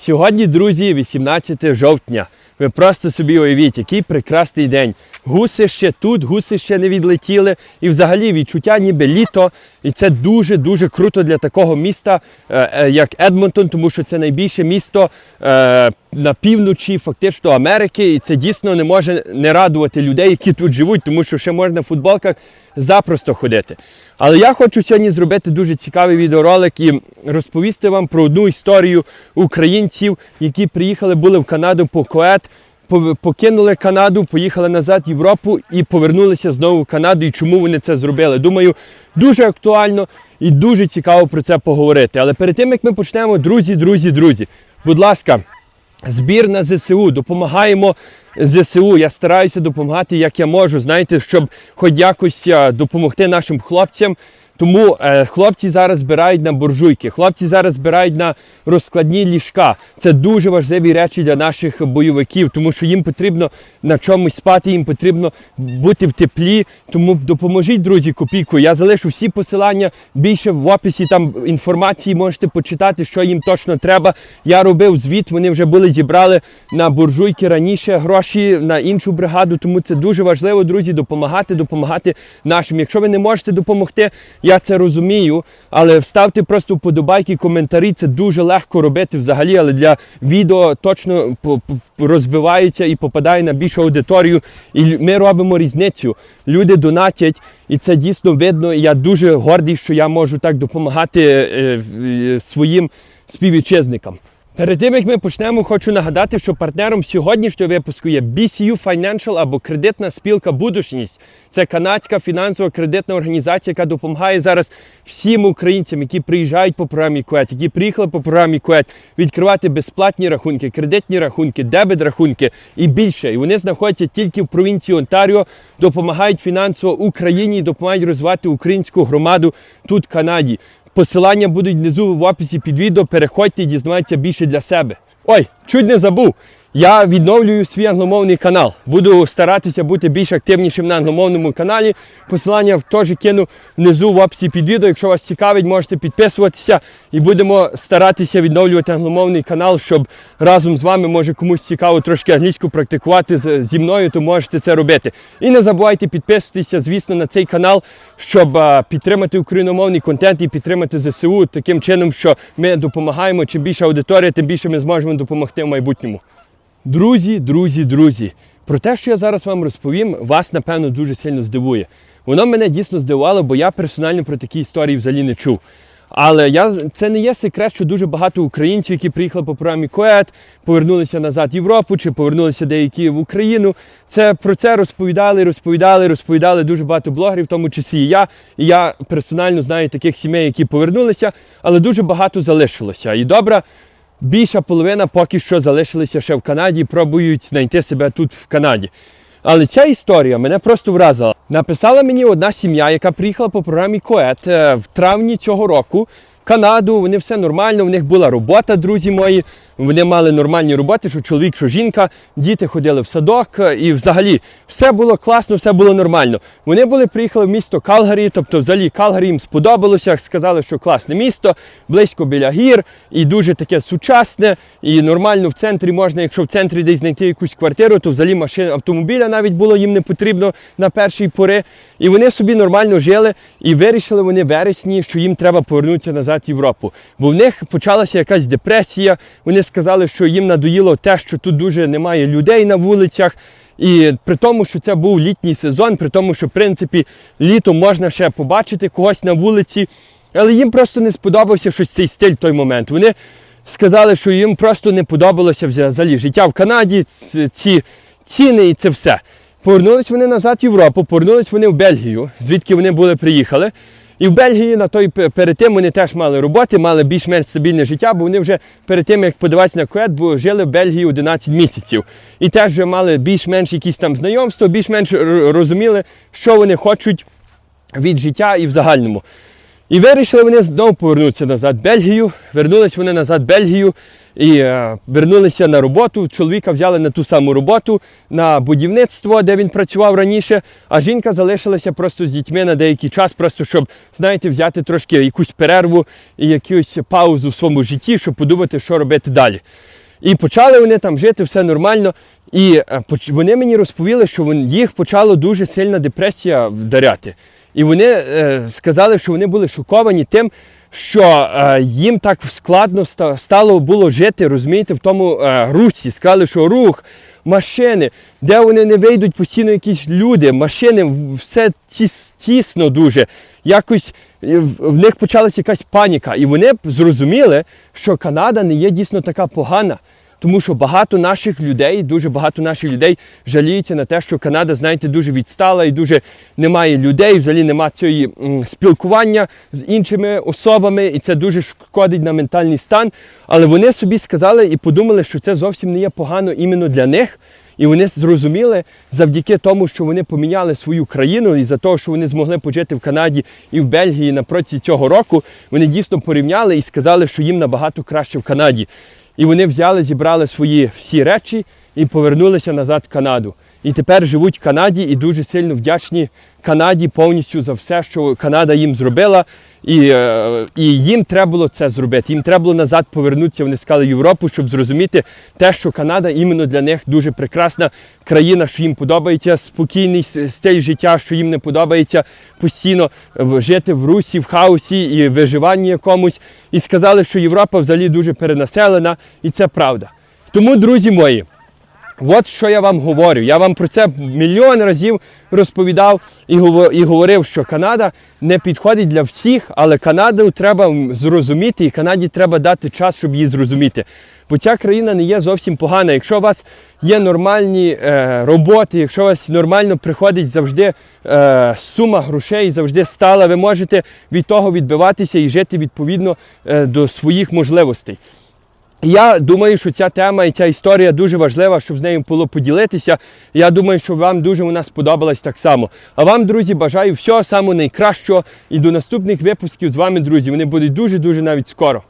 Сьогодні, друзі, 18 жовтня. Ви просто собі уявіть, який прекрасний день. Гуси ще тут, гуси ще не відлетіли. І взагалі відчуття ніби літо. І це дуже-дуже круто для такого міста, е, е, як Едмонтон, тому що це найбільше місто е, на півночі, фактично Америки. І це дійсно не може не радувати людей, які тут живуть, тому що ще можна в футболках запросто ходити. Але я хочу сьогодні зробити дуже цікавий відеоролик і розповісти вам про одну історію українців, які приїхали були в Канаду по коет, покинули Канаду, поїхали назад в Європу і повернулися знову в Канаду. І чому вони це зробили? Думаю, дуже актуально і дуже цікаво про це поговорити. Але перед тим як ми почнемо, друзі, друзі, друзі, будь ласка. Збір на ЗСУ, допомагаємо ЗСУ. Я стараюся допомагати, як я можу, знаєте, щоб хоч якось е, допомогти нашим хлопцям. Тому е, хлопці зараз збирають на буржуйки, хлопці зараз збирають на розкладні ліжка. Це дуже важливі речі для наших бойовиків, тому що їм потрібно на чомусь спати, їм потрібно бути в теплі. Тому допоможіть, друзі, копійку. Я залишу всі посилання більше в описі там інформації. Можете почитати, що їм точно треба. Я робив звіт, вони вже були зібрали на буржуйки раніше гроші на іншу бригаду. Тому це дуже важливо, друзі, допомагати, допомагати нашим. Якщо ви не можете допомогти, я це розумію, але вставте просто вподобайки, коментарі. Це дуже легко робити взагалі, але для відео точно розбивається і попадає на більшу аудиторію. І ми робимо різницю. Люди донатять, і це дійсно видно. І я дуже гордий, що я можу так допомагати е, е, своїм співвітчизникам. Перед тим як ми почнемо, хочу нагадати, що партнером сьогоднішнього випуску є BCU Financial або кредитна спілка Будучність. Це канадська фінансова кредитна організація, яка допомагає зараз всім українцям, які приїжджають по програмі КУЕТ, які приїхали по програмі КУЕТ, відкривати безплатні рахунки, кредитні рахунки, дебет рахунки і більше. І вони знаходяться тільки в провінції Онтаріо, допомагають фінансово Україні допомагають розвивати українську громаду тут, в Канаді. Посилання будуть внизу в описі під відео. Переходьте і дізнайтеся більше для себе. Ой, чуть не забув. Я відновлюю свій англомовний канал. Буду старатися бути більш активнішим на англомовному каналі. Посилання теж кину внизу в описі під відео. Якщо вас цікавить, можете підписуватися і будемо старатися відновлювати англомовний канал, щоб разом з вами, може комусь цікаво трошки англійську практикувати зі мною, то можете це робити. І не забувайте підписуватися, звісно, на цей канал, щоб підтримати україномовний контент і підтримати ЗСУ таким чином, що ми допомагаємо. Чим більше аудиторія, тим більше ми зможемо допомогти в майбутньому. Друзі, друзі, друзі, про те, що я зараз вам розповім, вас напевно дуже сильно здивує. Воно мене дійсно здивувало, бо я персонально про такі історії взагалі не чув. Але я, це не є секрет, що дуже багато українців, які приїхали по програмі КОЕТ, повернулися назад в Європу чи повернулися деякі в Україну. Це про це розповідали, розповідали, розповідали дуже багато блогерів, в тому числі і я. І я персонально знаю таких сімей, які повернулися, але дуже багато залишилося. І добре, більша половина поки що залишилися ще в Канаді, пробують знайти себе тут в Канаді. Але ця історія мене просто вразила. Написала мені одна сім'я, яка приїхала по програмі КОЕТ в травні цього року в Канаду. Вони все нормально, в них була робота, друзі мої. Вони мали нормальні роботи, що чоловік, що жінка, діти ходили в садок, і взагалі все було класно, все було нормально. Вони були приїхали в місто Калгарі, тобто взагалі Калгарі їм сподобалося, сказали, що класне місто, близько біля гір, і дуже таке сучасне, і нормально в центрі можна, якщо в центрі десь знайти якусь квартиру, то взагалі машин автомобіля навіть було їм не потрібно на першій пори. І вони собі нормально жили, і вирішили вони в вересні, що їм треба повернутися назад в Європу. Бо в них почалася якась депресія. Вони сказали, що їм надоїло те, що тут дуже немає людей на вулицях. І при тому, що це був літній сезон, при тому, що в принципі літом можна ще побачити когось на вулиці, але їм просто не сподобався щось цей стиль в той момент. Вони сказали, що їм просто не подобалося взагалі життя в Канаді, ці ціни і це все. Повернулись вони назад в Європу, повернулись вони в Бельгію, звідки вони були приїхали. І в Бельгії на той перед тим вони теж мали роботи, мали більш-менш стабільне життя, бо вони вже перед тим, як подаватися на квет, бо жили в Бельгії 11 місяців. І теж вже мали більш-менш якісь там знайомства, більш-менш розуміли, що вони хочуть від життя і в загальному. І вирішили вони знову повернутися назад в Бельгію. Вернулись вони назад в Бельгію і е, вернулися на роботу. Чоловіка взяли на ту саму роботу на будівництво, де він працював раніше. А жінка залишилася просто з дітьми на деякий час, просто щоб, знаєте, взяти трошки якусь перерву і якусь паузу в своєму житті, щоб подумати, що робити далі. І почали вони там жити, все нормально. І е, вони мені розповіли, що їх почала дуже сильна депресія вдаряти. І вони е, сказали, що вони були шоковані тим, що е, їм так складно стало було жити, розумієте, в тому е, русі. Сказали, що рух, машини, де вони не вийдуть постійно якісь люди, машини, все тіс, тісно дуже. Якось в них почалася якась паніка. І вони зрозуміли, що Канада не є дійсно така погана. Тому що багато наших людей, дуже багато наших людей жаліються на те, що Канада, знаєте, дуже відстала і дуже немає людей, взагалі немає цієї спілкування з іншими особами, і це дуже шкодить на ментальний стан. Але вони собі сказали і подумали, що це зовсім не є погано іменно для них. І вони зрозуміли завдяки тому, що вони поміняли свою країну, і за те, що вони змогли пожити в Канаді і в Бельгії на протязі цього року, вони дійсно порівняли і сказали, що їм набагато краще в Канаді. І вони взяли, зібрали свої всі речі і повернулися назад в Канаду. І тепер живуть в Канаді і дуже сильно вдячні Канаді повністю за все, що Канада їм зробила. І, е, і їм треба було це зробити. Їм треба було назад повернутися. Вони сказали Європу, щоб зрозуміти те, що Канада іменно для них дуже прекрасна країна, що їм подобається спокійний стиль життя, що їм не подобається постійно жити в русі, в хаосі і виживанні якомусь. І сказали, що Європа взагалі дуже перенаселена, і це правда. Тому, друзі мої. От що я вам говорю. Я вам про це мільйон разів розповідав і говорив, що Канада не підходить для всіх, але Канаду треба зрозуміти, і Канаді треба дати час, щоб її зрозуміти. Бо ця країна не є зовсім погана. Якщо у вас є нормальні е, роботи, якщо у вас нормально приходить завжди е, сума грошей, завжди стала, ви можете від того відбиватися і жити відповідно е, до своїх можливостей. Я думаю, що ця тема і ця історія дуже важлива, щоб з нею було поділитися. Я думаю, що вам дуже вона сподобалась так само. А вам, друзі, бажаю всього самого найкращого і до наступних випусків з вами, друзі. Вони будуть дуже-дуже навіть скоро.